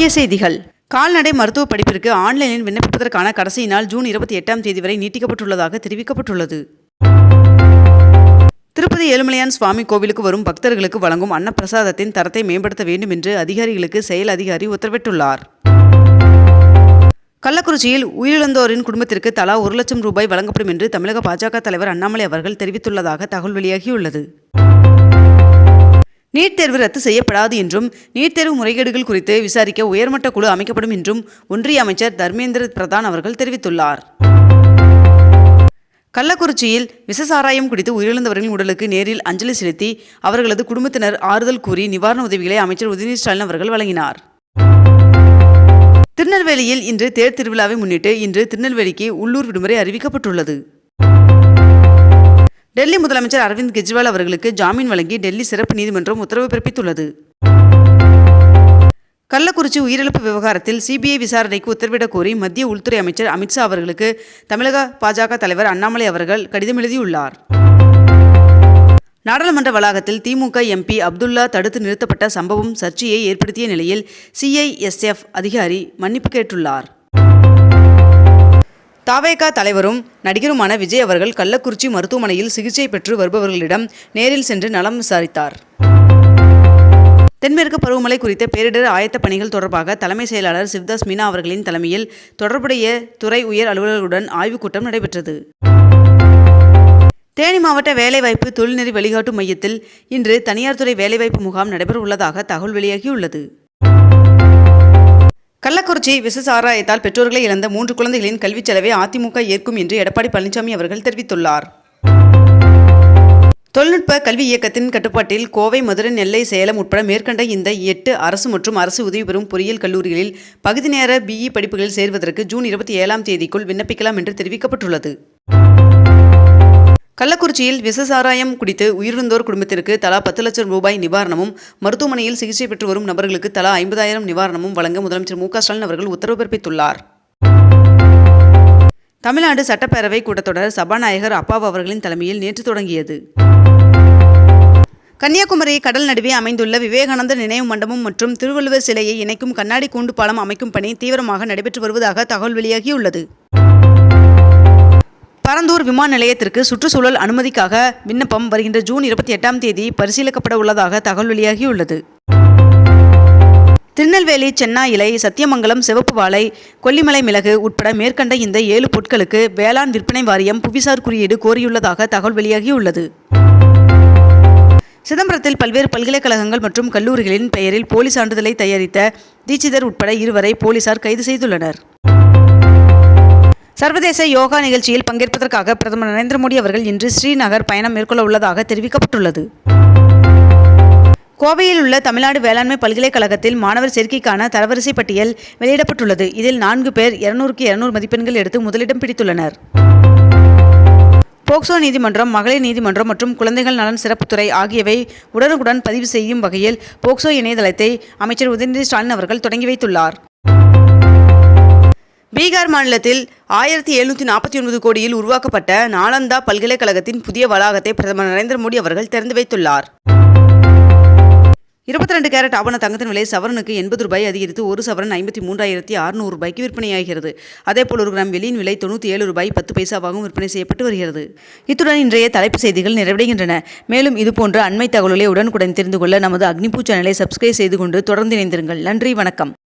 முக்கிய செய்திகள். கால்நடை மருத்துவ படிப்பிற்கு ஆன்லைனில் விண்ணப்பிப்பதற்கான கடைசி நாள் ஜூன் இருபத்தி எட்டாம் தேதி வரை நீட்டிக்கப்பட்டுள்ளதாக தெரிவிக்கப்பட்டுள்ளது. திருப்பதி ஏழுமலையான் சுவாமி கோவிலுக்கு வரும் பக்தர்களுக்கு வழங்கும் அன்னப்பிரசாதத்தின் தரத்தை மேம்படுத்த வேண்டும் என்று அதிகாரிகளுக்கு செயல் அதிகாரி உத்தரவிட்டுள்ளார். கள்ளக்குறிச்சியில் உயிரிழந்தோரின் குடும்பத்திற்கு தலா ஒரு லட்சம் ரூபாய் வழங்கப்படும் என்று தமிழக பாஜக தலைவர் அண்ணாமலை அவர்கள் தெரிவித்துள்ளதாக தகவல் வெளியாகியுள்ளது. நீட் தேர்வு ரத்து செய்யப்படாது என்றும் நீட் தேர்வு முறைகேடுகள் குறித்து விசாரிக்க உயர்மட்ட குழு அமைக்கப்படும் என்றும் ஒன்றிய அமைச்சர் தர்மேந்திர பிரதான் அவர்கள் தெரிவித்துள்ளார். கள்ளக்குறிச்சியில் விசசாராயம் குடித்து உயிரிழந்தவர்களின் உடலுக்கு நேரில் அஞ்சலி செலுத்தி அவர்களது குடும்பத்தினர் ஆறுதல் கூறி நிவாரண உதவிகளை அமைச்சர் உதயநிதி ஸ்டாலின் அவர்கள் வழங்கினார். திருநெல்வேலியில் இன்று தேர் திருவிழாவை முன்னிட்டு இன்று திருநெல்வேலிக்கு உள்ளூர் விடுமுறை அறிவிக்கப்பட்டுள்ளது. டெல்லி முதலமைச்சர் அரவிந்த் கெஜ்ரிவால் அவர்களுக்கு ஜாமீன் வழங்கி டெல்லி சிறப்பு நீதிமன்றம் உத்தரவு பிறப்பித்துள்ளது. கள்ளக்குறிச்சி உயிரிழப்பு விவகாரத்தில் சிபிஐ விசாரணைக்கு உத்தரவிடக் கோரி மத்திய உள்துறை அமைச்சர் அமித்ஷா அவர்களுக்கு தமிழக பாஜக தலைவர் அண்ணாமலை அவர்கள் கடிதம் எழுதியுள்ளார். நாடாளுமன்ற வளாகத்தில் திமுக எம்பி அப்துல்லா தடுத்து நிறுத்தப்பட்ட சம்பவம் சர்ச்சையை ஏற்படுத்திய நிலையில் சிஐஎஸ்எஃப் அதிகாரி மன்னிப்பு கேட்டுள்ளார். தாவேகா தலைவரும் நடிகருமான விஜய் அவர்கள் கள்ளக்குறிச்சி மருத்துவமனையில் சிகிச்சை பெற்று வருபவர்களிடம் நேரில் சென்று நலம் விசாரித்தார். தென்மேற்கு பருவமழை குறித்த பேரிடர் ஆயத்த பணிகள் தொடர்பாக தலைமை செயலாளர் சிவ்தாஸ் மீனா அவர்களின் தலைமையில் தொடர்புடைய துறை உயர் அலுவலர்களுடன் ஆய்வுக் கூட்டம் நடைபெற்றது. தேனி மாவட்ட வேலைவாய்ப்பு தொழில்நெறி வழிகாட்டு மையத்தில் இன்று தனியார் துறை வேலைவாய்ப்பு முகாம் நடைபெற உள்ளதாக தகவல் வெளியாகியுள்ளது. கள்ளக்குறிச்சி விசசாராயத்தால் பெற்றோர்களை இழந்த மூன்று குழந்தைகளின் கல்விச் செலவை அதிமுக ஏற்கும் என்று எடப்பாடி பழனிசாமி அவர்கள் தெரிவித்துள்ளார். தொழில்நுட்ப கல்வி இயக்கத்தின் கட்டுப்பாட்டில் கோவை மதுரை நெல்லை சேலம் உட்பட மேற்கண்ட இந்த எட்டு அரசு மற்றும் அரசு உதவி பெறும் பொறியியல் கல்லூரிகளில் பகுதி நேர பிஇ படிப்புகளில் சேர்வதற்கு ஜூன் இருபத்தி ஏழாம் தேதிக்குள் விண்ணப்பிக்கலாம் என்று தெரிவிக்கப்பட்டுள்ளது. கள்ளக்குறிச்சியில் விசசாராயம் குடித்து உயிரிழந்தோர் குடும்பத்திற்கு தலா பத்து லட்சம் ரூபாய் நிவாரணமும் மருத்துவமனையில் சிகிச்சை பெற்று வரும் நபர்களுக்கு தலா ஐம்பதாயிரம் நிவாரணமும் வழங்க முதலமைச்சர் மு ஸ்டாலின் அவர்கள் உத்தரவு பிறப்பித்துள்ளார். தமிழ்நாடு சட்டப்பேரவை கூட்டத்தொடர் சபாநாயகர் அப்பாவு அவர்களின் தலைமையில் நேற்று தொடங்கியது. கன்னியாகுமரி கடல் நடுவே அமைந்துள்ள விவேகானந்தர் நினைவு மண்டபம் மற்றும் திருவள்ளுவர் சிலையை இணைக்கும் கண்ணாடி கூண்டு பாலம் அமைக்கும் பணி தீவிரமாக நடைபெற்று வருவதாக தகவல் வெளியாகியுள்ளது. பரந்தூர் விமான நிலையத்திற்கு சுற்றுச்சூழல் அனுமதிக்காக விண்ணப்பம் வருகின்ற ஜூன் இருபத்தி எட்டாம் தேதி பரிசீலிக்கப்பட உள்ளதாக தகவல் வெளியாகியுள்ளது. திருநெல்வேலி சென்னா இலை சத்தியமங்கலம் சிவப்பு வாழை கொல்லிமலை மிளகு உட்பட மேற்கண்ட இந்த ஏழு பொருட்களுக்கு வேளாண் விற்பனை வாரியம் புவிசார் குறியீடு கோரியுள்ளதாக தகவல் வெளியாகியுள்ளது. சிதம்பரத்தில் பல்வேறு பல்கலைக்கழகங்கள் மற்றும் கல்லூரிகளின் பெயரில் போலி சான்றிதழை தயாரித்த தீட்சிதர் உட்பட இருவரை போலீசார் கைது செய்துள்ளனர். சர்வதேச யோகா நிகழ்ச்சியில் பங்கேற்பதற்காக பிரதமர் நரேந்திர மோடி அவர்கள் இன்று ஸ்ரீநகர் பயணம் மேற்கொள்ள உள்ளதாக தெரிவிக்கப்பட்டுள்ளது. கோவையில் உள்ள தமிழ்நாடு வேளாண்மை பல்கலைக்கழகத்தில் மாணவர் சேர்க்கைக்கான தரவரிசை பட்டியல் வெளியிடப்பட்டுள்ளது. இதில் நான்கு பேர் இருநூறுக்கு இருநூறு மதிப்பெண்கள் எடுத்து முதலிடம் பிடித்துள்ளனர். போக்சோ நீதிமன்றம் மகளிர் நீதிமன்றம் மற்றும் குழந்தைகள் நலன் சிறப்புத்துறை ஆகியவை உடனுக்குடன் பதிவு செய்யும் வகையில் போக்சோ இணையதளத்தை அமைச்சர் உதயநிதி ஸ்டாலின் அவர்கள் தொடங்கி வைத்துள்ளார். பீகார் மாநிலத்தில் ஆயிரத்தி எழுநூற்றி நாற்பத்தி ஒன்பது கோடியில் உருவாக்கப்பட்ட நாலந்தா பல்கலைக்கழகத்தின் புதிய வளாகத்தை பிரதமர் நரேந்திர மோடி அவர்கள் திறந்து வைத்துள்ளார். இருபத்தி ரெண்டு கேரட் ஆவண தங்கத்தின் விலை சவரனுக்கு எண்பது ரூபாய் அதிகரித்து ஒரு சவரன் ஐம்பத்தி மூன்றாயிரத்தி அறுநூறு ரூபாய்க்கு விற்பனையாகிறது. அதேபோல் ஒரு கிராம் வெளியின் விலை தொண்ணூற்றி ஏழு ரூபாய் பத்து பைசாவாகவும் விற்பனை செய்யப்பட்டு வருகிறது. இத்துடன் இன்றைய தலைப்பு செய்திகள் நிறைவடைகின்றன. மேலும் இதுபோன்ற அண்மை தகவல்களை உடனுக்குடன் தெரிந்து கொள்ள நமது அக்னிபூ சேனலை சப்ஸ்கிரைப் செய்து கொண்டு தொடர்ந்து இணைந்திருங்கள். நன்றி வணக்கம்.